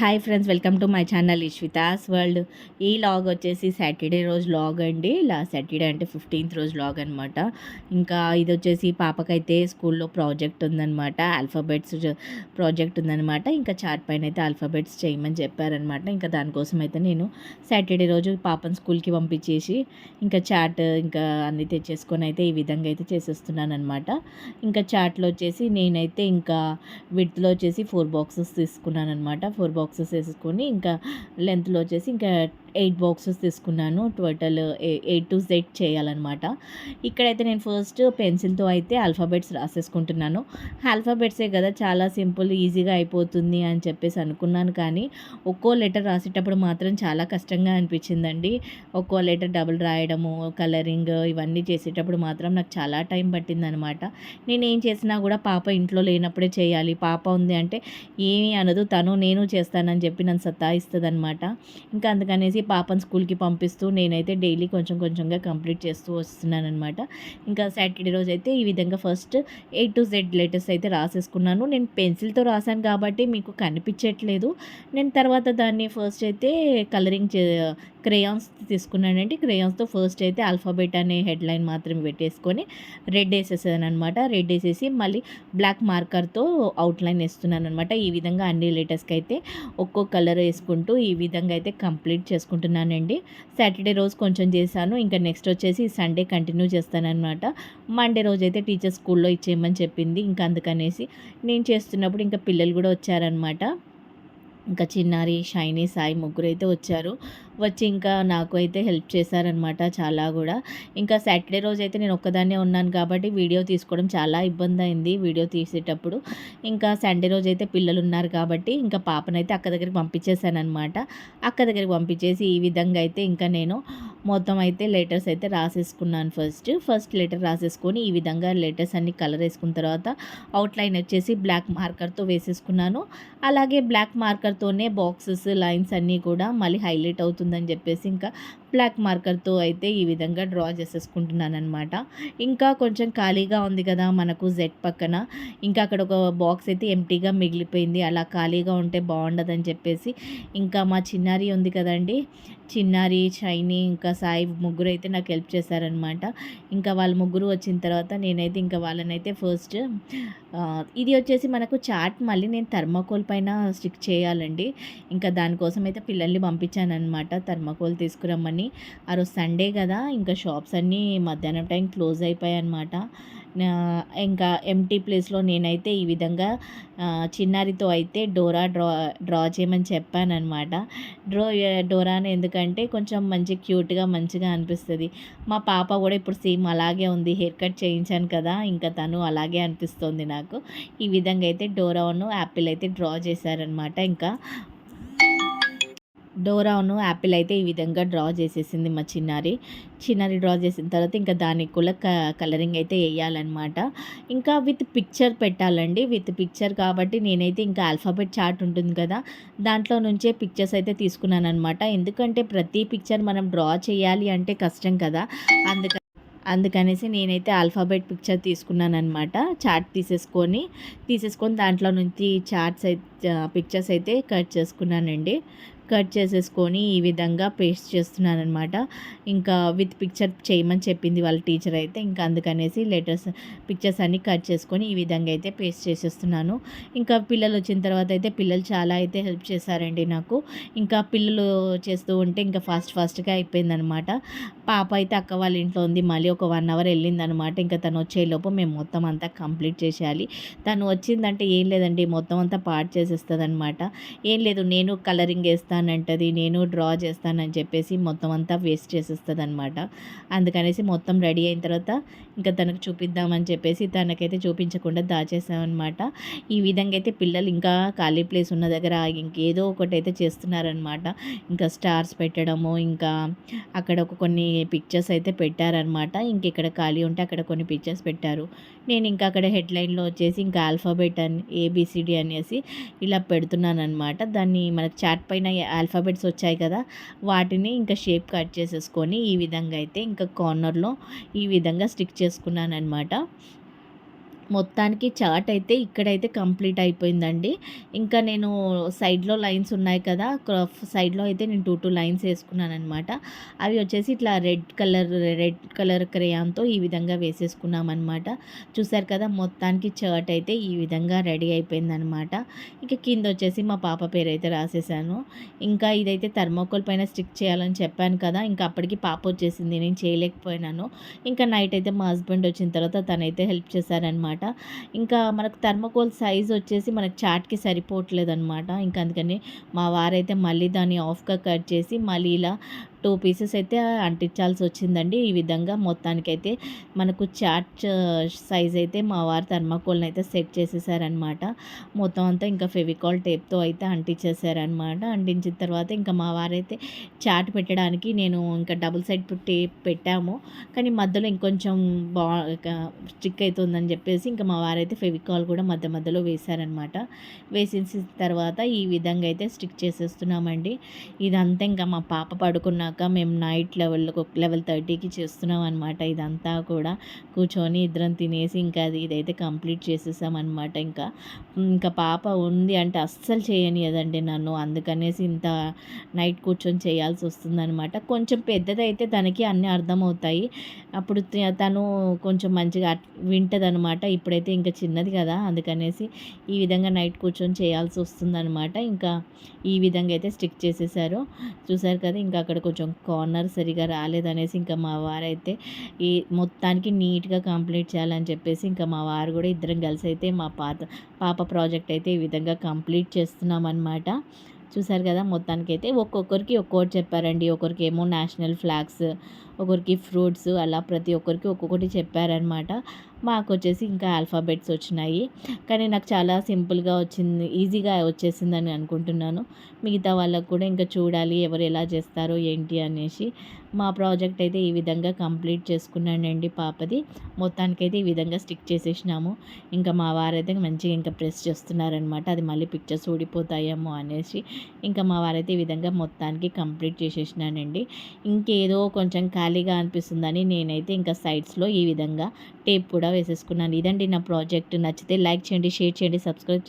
Hi friends welcome to my channel Ishvita's world ఈ log వచ్చేసి Saturday రోజు log అండి. లా సాటర్డే అంటే ఫిఫ్టీన్త్ రోజు లాగ్ అనమాట ఇంకా ఇది వచ్చేసి పాపకైతే స్కూల్లో ప్రాజెక్ట్ ఉందనమాట ఆల్ఫాబెట్స్ ప్రాజెక్ట్ ఉందనమాట ఇంకా చార్ట్ పైన అయితే ఆల్ఫాబెట్స్ చేయమని చెప్పారనమాట ఇంకా దానికోసం అయితే నేను సాటర్డే రోజు పాపను స్కూల్కి పంపించేసి ఇంకా చాట్ ఇంకా అన్నీ తెచ్చేసుకొని అయితే ఈ విధంగా అయితే చేసేస్తున్నాను అనమాట ఇంకా చాట్లో వచ్చేసి నేనైతే ఇంకా విడ్త్లో వచ్చేసి ఫోర్ బాక్సెస్ తీసుకున్నాను అనమాట ఫోర్ బాక్స్ బాక్సెస్ వేసుకొని ఇంకా లెంత్లో వచ్చేసి ఇంకా ఎయిట్ బాక్సెస్ తీసుకున్నాను. టోటల్ ఎయిట్ టు జెడ్ చేయాలన్నమాట. ఇక్కడైతే నేను ఫస్ట్ పెన్సిల్తో అయితే ఆల్ఫాబెట్స్ రాసేసుకుంటున్నాను. ఆల్ఫాబెట్సే కదా చాలా సింపుల్ ఈజీగా అయిపోతుంది అని చెప్పేసి అనుకున్నాను కానీ ఒక్కో లెటర్ రాసేటప్పుడు మాత్రం చాలా కష్టంగా అనిపించిందండి. ఒక్కో లెటర్ డబుల్ రాయడము కలరింగ్ ఇవన్నీ చేసేటప్పుడు మాత్రం నాకు చాలా టైం పట్టిందనమాట నేను ఏం చేసినా కూడా పాప ఇంట్లో లేనప్పుడే చేయాలి. పాప ఉంది అంటే ఏమీ అనదు తను నేను చేస్తానని చెప్పి నన్ను సత్తాయిస్తుంది అనమాట ఇంకా అందుకనేసి చేసి పాపను స్కూల్కి పంపిస్తూ నేనైతే డైలీ కొంచెం కొంచెంగా కంప్లీట్ చేస్తూ వస్తున్నాను అనమాట ఇంకా సాటర్డే రోజు అయితే ఈ విధంగా first A to Z letters అయితే రాసేసుకున్నాను. నేను పెన్సిల్తో రాశాను కాబట్టి మీకు కనిపించట్లేదు. నేను తర్వాత దాన్ని ఫస్ట్ అయితే కలరింగ్ చే క్రేయాన్స్ తీసుకున్నానండి. క్రేయాన్స్తో ఫస్ట్ అయితే ఆల్ఫాబెట్ అనే హెడ్లైన్ మాత్రమే పెట్టేసుకొని రెడ్ వేసేసాను అనమాట రెడ్ వేసేసి మళ్ళీ బ్లాక్ మార్కర్తో అవుట్లైన్ వేస్తున్నాను అనమాట ఈ విధంగా అన్ని లెటర్స్కి అయితే ఒక్కో కలర్ వేసుకుంటూ ఈ విధంగా అయితే కంప్లీట్ చేసుకుంటున్నానండి. సాటర్డే రోజు కొంచెం చేశాను. ఇంకా నెక్స్ట్ వచ్చేసి సండే కంటిన్యూ చేస్తానన్నమాట. మండే రోజు అయితే టీచర్ స్కూల్లో ఇచ్చేయమని చెప్పింది. ఇంకా అందుకనేసి నేను చేస్తున్నప్పుడు ఇంకా పిల్లలు కూడా వచ్చారనమాట ఇంకా చిన్నారి షైనీ సాయి ముగ్గురు అయితే వచ్చారు. వచ్చి ఇంకా నాకు అయితే హెల్ప్ చేశారనమాట చాలా కూడా. ఇంకా సాటర్డే రోజు అయితే నేను ఒక్కదాన్నే ఉన్నాను కాబట్టి వీడియో తీసుకోవడం చాలా ఇబ్బంది అయింది వీడియో తీసేటప్పుడు. ఇంకా సండే రోజు అయితే పిల్లలు ఉన్నారు కాబట్టి ఇంకా పాపనైతే అక్క దగ్గరికి పంపించేశాను అనమాట అక్క దగ్గరికి పంపించేసి ఈ విధంగా అయితే ఇంకా నేను మొత్తం అయితే లెటర్స్ అయితే రాసేసుకున్నాను ఫస్ట్. ఫస్ట్ లెటర్ రాసేసుకొని ఈ విధంగా లెటర్స్ అన్ని కలర్ వేసుకున్న తర్వాత అవుట్లైన్ వచ్చేసి బ్లాక్ మార్కర్తో వేసేసుకున్నాను. అలాగే బ్లాక్ మార్కర్తోనే బాక్సెస్ లైన్స్ అన్నీ కూడా మళ్ళీ హైలైట్ అవుతుంది అవుతుందని చెప్పేసి ఇంకా బ్లాక్ మార్కర్తో అయితే ఈ విధంగా డ్రా చేసేసుకుంటున్నాను అనమాట ఇంకా కొంచెం ఖాళీగా ఉంది కదా మనకు జెడ్ పక్కన. ఇంకా అక్కడ ఒక బాక్స్ అయితే ఎంటీగా మిగిలిపోయింది. అలా ఖాళీగా ఉంటే బాగుండదని చెప్పేసి ఇంకా మా చిన్నారి ఉంది కదండి. చిన్నారి షైని ఇంకా సాయి ముగ్గురు అయితే నాకు హెల్ప్ చేశారనమాట ఇంకా వాళ్ళ ముగ్గురు వచ్చిన తర్వాత నేనైతే ఇంకా వాళ్ళనైతే ఫస్ట్ ఇది వచ్చేసి మనకు చాట్ మళ్ళీ నేను థర్మాకోల్ పైన స్టిక్ చేయాలండి. ఇంకా దానికోసం అయితే పిల్లల్ని పంపించాను అనమాట థర్మాకోల్ తీసుకురమ్మని. అని ఆ రోజు సండే కదా ఇంకా షాప్స్ అన్నీ మధ్యాహ్నం టైం క్లోజ్ అయిపోయాయి అనమాట ఇంకా ఎంటీ ప్లేస్లో నేనైతే ఈ విధంగా చిన్నారితో అయితే డోరా డ్రా డ్రా చేయమని చెప్పాను అనమాట డ్రో డోరాని ఎందుకంటే కొంచెం మంచి క్యూట్గా మంచిగా అనిపిస్తుంది. మా పాప కూడా ఇప్పుడు సేమ్ అలాగే ఉంది హెయిర్ కట్ చేయించాను కదా ఇంకా తను అలాగే అనిపిస్తుంది నాకు. ఈ విధంగా అయితే డోరాను యాపిల్ అయితే డ్రా చేశారనమాట ఇంకా డోరాను యాపిల్ అయితే ఈ విధంగా డ్రా చేసేసింది మా చిన్నారి. చిన్నారి డ్రా చేసిన తర్వాత ఇంకా దానికి కూడా కలరింగ్ అయితే వేయాలన్నమాట. ఇంకా విత్ పిక్చర్ పెట్టాలండి. విత్ పిక్చర్ కాబట్టి నేనైతే ఇంకా ఆల్ఫాబెట్ చార్ట్ ఉంటుంది కదా దాంట్లో నుంచే పిక్చర్స్ అయితే తీసుకున్నాను అనమాట ఎందుకంటే ప్రతి పిక్చర్ మనం డ్రా చేయాలి అంటే కష్టం కదా. అందుకని అందుకనేసి నేనైతే ఆల్ఫాబెట్ పిక్చర్ తీసుకున్నాను అనమాట చార్ట్ తీసేసుకొని తీసేసుకొని దాంట్లో నుంచి చార్ట్స్ అయితే పిక్చర్స్ అయితే కట్ చేసుకున్నానండి. కట్ చేసేసుకొని ఈ విధంగా పేస్ట్ చేస్తున్నాను అనమాట ఇంకా విత్ పిక్చర్ చేయమని చెప్పింది వాళ్ళ టీచర్ అయితే. ఇంకా అందుకనేసి లెటర్స్ పిక్చర్స్ అన్నీ కట్ చేసుకొని ఈ విధంగా అయితే పేస్ట్ చేసేస్తున్నాను. ఇంకా పిల్లలు వచ్చిన తర్వాత అయితే పిల్లలు చాలా అయితే హెల్ప్ చేశారండి నాకు. ఇంకా పిల్లలు చేస్తూ ఉంటే ఇంకా ఫాస్ట్ ఫాస్ట్గా అయిపోయిందనమాట పాప అయితే అక్క వాళ్ళ ఇంట్లో ఉంది. మళ్ళీ ఒక వన్ అవర్ వెళ్ళిందనమాట ఇంకా తను వచ్చేలోపు మేము మొత్తం అంతా కంప్లీట్ చేసేయాలి. తను వచ్చిందంటే ఏం లేదండి. మొత్తం అంతా పార్ట్ చేసేస్తుంది అనమాట ఏం లేదు. నేను కలరింగ్ వేస్తాను నేను డ్రా చేస్తానని చెప్పేసి మొత్తం అంతా వేస్ట్ చేసేస్తుంది అనమాట అందుకనేసి మొత్తం రెడీ అయిన తర్వాత ఇంకా తనకు చూపిద్దామని చెప్పేసి తనకైతే చూపించకుండా దాచేసామన్నమాట. ఈ విధంగా అయితే పిల్లలు ఇంకా ఖాళీ ప్లేస్ ఉన్న దగ్గర ఇంకేదో ఒకటి అయితే చేస్తున్నారనమాట ఇంకా స్టార్స్ పెట్టడము ఇంకా అక్కడ ఒక కొన్ని పిక్చర్స్ అయితే పెట్టారనమాట ఇంక ఇక్కడ ఖాళీ ఉంటే అక్కడ కొన్ని పిక్చర్స్ పెట్టారు. నేను ఇంకా అక్కడ హెడ్లైన్లో వచ్చేసి ఇంకా ఆల్ఫాబెట్ అని ఏబిసిడి అనేసి ఇలా పెడుతున్నాను అనమాట దాన్ని మనకు చాట్ పైన ఆల్ఫాబెట్స్ వచ్చాయి కదా వాటిని ఇంకా షేప్ కట్ చేసేసుకొని ఈ విధంగా అయితే ఇంకా కార్నర్లో ఈ విధంగా స్టిక్ చేసుకున్నాను అనమాట మొత్తానికి చార్ట్ అయితే ఇక్కడైతే కంప్లీట్ అయిపోయిందండి. ఇంకా నేను సైడ్లో లైన్స్ ఉన్నాయి కదా సైడ్లో అయితే నేను టూ టూ లైన్స్ వేసుకున్నాను అనమాట అవి వచ్చేసి ఇట్లా రెడ్ కలర్ రెడ్ కలర్ క్రేయాన్తో ఈ విధంగా వేసేసుకున్నాం అనమాట చూసారు కదా మొత్తానికి చార్ట్ అయితే ఈ విధంగా రెడీ అయిపోయిందనమాట ఇక కింద వచ్చేసి మా పాప పేరు అయితే రాసేసాను. ఇంకా ఇదైతే థర్మోకోల్ పైన స్టిక్ చేయాలని చెప్పాను కదా ఇంకా అప్పటికి పాప వచ్చేసింది నేను చేయలేకపోయినాను. ఇంకా నైట్ అయితే మా హస్బెండ్ వచ్చిన తర్వాత తనైతే హెల్ప్ చేశారనమాట ఇంకా మనకు థర్మోకోల్ సైజ్ వచ్చేసి మనకు చాట్కి సరిపోవట్లేదు అనమాట ఇంకా అందుకని మా వారైతే మళ్ళీ దాన్ని ఆఫ్గా కట్ చేసి మళ్ళీ ఇలా టూ పీసెస్ అయితే అంటించాల్సి వచ్చిందండి ఈ విధంగా మొత్తానికైతే మనకు చాట్ సైజ్ అయితే మా వారు థర్మాకోల్ని అయితే సెట్ చేసేసారనమాట. మొత్తం అంతా ఇంకా ఫెవికాల్ టేప్తో అయితే అంటించేసారనమాట. అంటించిన తర్వాత ఇంకా మా వారైతే చాట్ పెట్టడానికి నేను ఇంకా డబుల్ సైడ్ టేప్ పెట్టాము. కానీ మధ్యలో ఇంకొంచెం బా స్టిక్ అవుతుందని చెప్పేసి ఇంకా మా వారైతే ఫెవికాల్ కూడా మధ్య మధ్యలో వేశారనమాట. వేసేసిన తర్వాత ఈ విధంగా అయితే స్టిక్ చేసేస్తున్నామండి. ఇదంతా ఇంకా మా పాప పడుకున్న దాకా మేము నైట్ లెవెల్ లెవెల్ థర్టీకి చేస్తున్నాం అనమాట ఇదంతా కూడా. కూర్చొని ఇద్దరం తినేసి ఇంకా అది ఇదైతే కంప్లీట్ చేసేసామన్నమాట ఇంకా ఇంకా పాప ఉంది అంటే అస్సలు చేయనియదండి నన్ను. అందుకనేసి ఇంత నైట్ కూర్చొని చేయాల్సి వస్తుందనమాట కొంచెం పెద్దదైతే తనకి అన్నీ అర్థమవుతాయి. అప్పుడు తను కొంచెం మంచిగా వింటదనమాట ఇప్పుడైతే ఇంకా చిన్నది కదా అందుకనేసి ఈ విధంగా నైట్ కూర్చొని చేయాల్సి వస్తుందనమాట ఇంకా ఈ విధంగా అయితే స్టిక్ చేసేసారు. చూసారు కదా ఇంకా అక్కడ కొంచెం కొంచెం కార్నర్ సరిగా రాలేదనేసి ఇంకా మా వారైతే ఈ మొత్తానికి నీట్గా కంప్లీట్ చేయాలని చెప్పేసి ఇంకా మా వారు కూడా ఇద్దరం కలిసి అయితే మా పాత పాప ప్రాజెక్ట్ అయితే ఈ విధంగా కంప్లీట్ చేస్తున్నాం అనమాట చూసారు కదా మొత్తానికి అయితే ఒక్కొక్కరికి ఒక్కొక్కటి చెప్పారండి. ఒకరికి ఏమో నేషనల్ ఫ్లాగ్స్ ఒకరికి ఫ్రూట్స్ అలా ప్రతి ఒక్కరికి ఒక్కొక్కటి చెప్పారనమాట మాకు వచ్చేసి ఇంకా ఆల్ఫాబెట్స్ వచ్చినాయి. కానీ నాకు చాలా సింపుల్గా వచ్చింది ఈజీగా వచ్చేసిందని అనుకుంటున్నాను. మిగతా వాళ్ళకు కూడా ఇంకా చూడాలి ఎవరు ఎలా చేస్తారో ఏంటి అనేసి. మా ప్రాజెక్ట్ అయితే ఈ విధంగా కంప్లీట్ చేసుకున్నానండి పాపది. మొత్తానికైతే ఈ విధంగా స్టిక్ చేసేసినాము. ఇంకా మా వారైతే మంచిగా ఇంకా ప్రెస్ చేస్తున్నారనమాట అది మళ్ళీ పిక్చర్స్ ఊడిపోతాయేమో అనేసి. ఇంకా మా వారైతే ఈ విధంగా మొత్తానికి కంప్లీట్ చేసేసినానండి. ఇంకేదో కొంచెం ఖాళీగా అనిపిస్తుందని నేనైతే ఇంకా సైడ్స్లో ఈ విధంగా టేప్ కూడా వేసేసుకున్నాను. ఇదండి నా ప్రాజెక్ట్. నచ్చితే లైక్ చేయండి షేర్ చేయండి సబ్స్క్రైబ్